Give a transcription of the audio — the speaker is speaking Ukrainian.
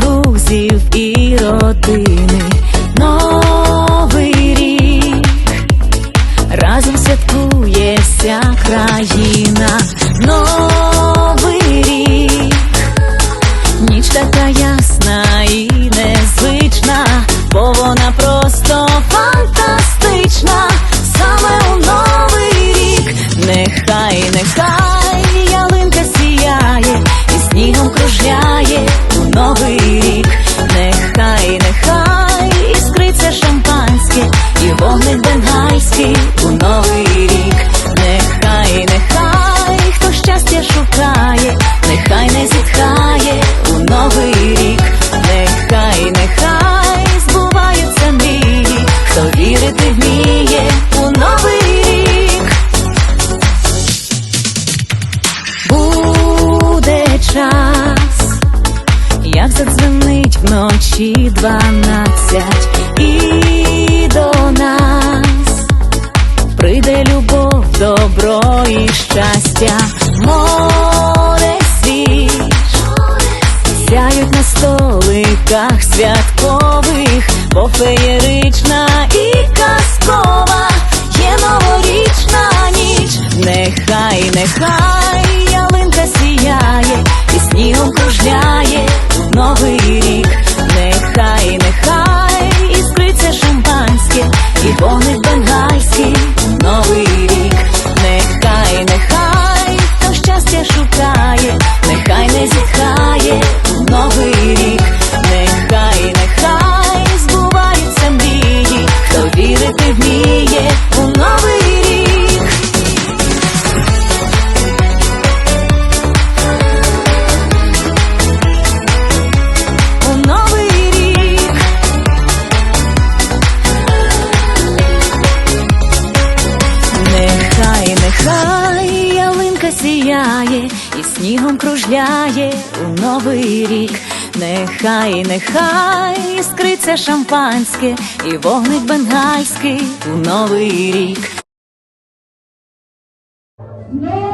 друзів і родини. Новий рік разом святкує вся країна. Новий сяє у новий рік, нехай, нехай іскриться шампанське і вогник бенгальський. Вночі дванадцять, і до нас прийде любов, добро і щастя, море свіж сяють на столиках святкових, бо феєрична і сіяє і снігом кружляє у новий рік. Нехай, нехай іскриться шампанське і вогник бенгальський у новий рік. Ну,